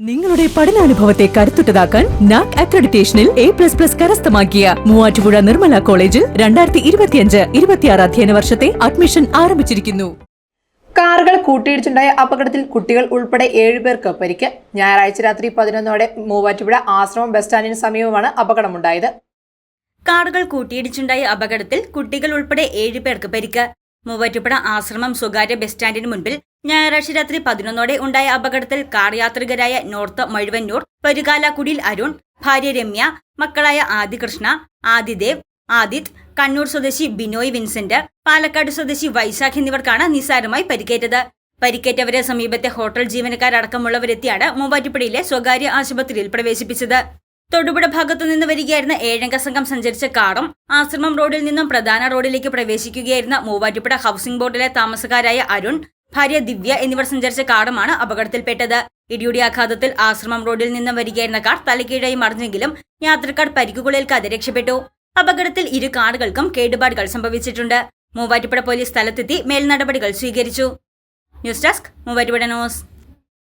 നിങ്ങളുടെ പഠനാനുഭവത്തെ കരുത്തുറ്റതാക്കാൻ നാക് അക്രഡിറ്റേഷനിൽ എ പ്ലസ് പ്ലസ് കരസ്ഥമാക്കിയ മൂവാറ്റുപുഴ നിർമ്മല കോളേജിൽ രണ്ടായിരത്തി ഇരുപത്തിയഞ്ച് ഇരുപത്തിയാറ് അധ്യയന വർഷത്തെ അഡ്മിഷൻ ആരംഭിച്ചിരിക്കുന്നു. കാറുകൾ കൂട്ടിയിടിച്ചുണ്ടായ അപകടത്തിൽ കുട്ടികൾ ഉൾപ്പെടെ ഏഴുപേർക്ക് പരിക്ക്. ഞായറാഴ്ച രാത്രി പതിനൊന്നോടെ മൂവാറ്റുപുഴ ആശ്രമം ബസ് സ്റ്റാൻഡിന് സമീപമാണ് അപകടമുണ്ടായത്. കാറുകൾ കൂട്ടിയിടിച്ചുണ്ടായ അപകടത്തിൽ കുട്ടികൾ ഉൾപ്പെടെ ഏഴുപേർക്ക് പരിക്ക്. മൂവാറ്റുപുഴ ആശ്രമം സ്വകാര്യ ബസ് സ്റ്റാൻഡിന് മുൻപിൽ ഞായറാഴ്ച രാത്രി പതിനൊന്നോടെ ഉണ്ടായ അപകടത്തിൽ കാർ യാത്രികരായ നോർത്ത് മഴുവന്നൂർ പരുകാലാക്കുടിയിൽ അരുൺ ഭാര്യ രമ്യ മക്കളായ ആദികൃഷ്ണ ആദിദേവ് ആദിത് കണ്ണൂർ സ്വദേശി ബിനോയ് വിൻസെന്റ് പാലക്കാട് സ്വദേശി വൈശാഖ് എന്നിവർക്കാണ് നിസാരമായി പരിക്കേറ്റത്. പരിക്കേറ്റവരെ സമീപത്തെ ഹോട്ടൽ ജീവനക്കാരടക്കമുള്ളവരെത്തിയാണ് മൂവാറ്റുപുഴയിലെ സ്വകാര്യ ആശുപത്രിയിൽ പ്രവേശിപ്പിച്ചത്. തൊടുപുഴ ഭാഗത്തു നിന്ന് വരികയായിരുന്ന ഏഴംഗ സംഘം സഞ്ചരിച്ച കാറും ആശ്രമം റോഡിൽ നിന്നും പ്രധാന റോഡിലേക്ക് പ്രവേശിക്കുകയായിരുന്ന മൂവാറ്റുപുഴ ഹൗസിംഗ് ബോർഡിലെ താമസക്കാരായ അരുൺ ഭാര്യ ദിവ്യ എന്നിവർ സഞ്ചരിച്ച കാറുമാണ് അപകടത്തിൽപ്പെട്ടത്. ഇടിയുടെ ആഘാതത്തിൽ ആശ്രമം റോഡിൽ നിന്നും വരികയായിരുന്ന കാർ തലക്കീഴായി മറിഞ്ഞെങ്കിലും യാത്രക്കാർ പരിക്കുകളേൽക്കാതെ രക്ഷപ്പെട്ടു. അപകടത്തിൽ ഇരു കാറുകൾക്കും കേടുപാടുകൾ സംഭവിച്ചിട്ടുണ്ട്. മൂവാറ്റുപുഴ പോലീസ് സ്ഥലത്തെത്തി മേൽനടപടികൾ സ്വീകരിച്ചു. News desk Muvattupuzha news.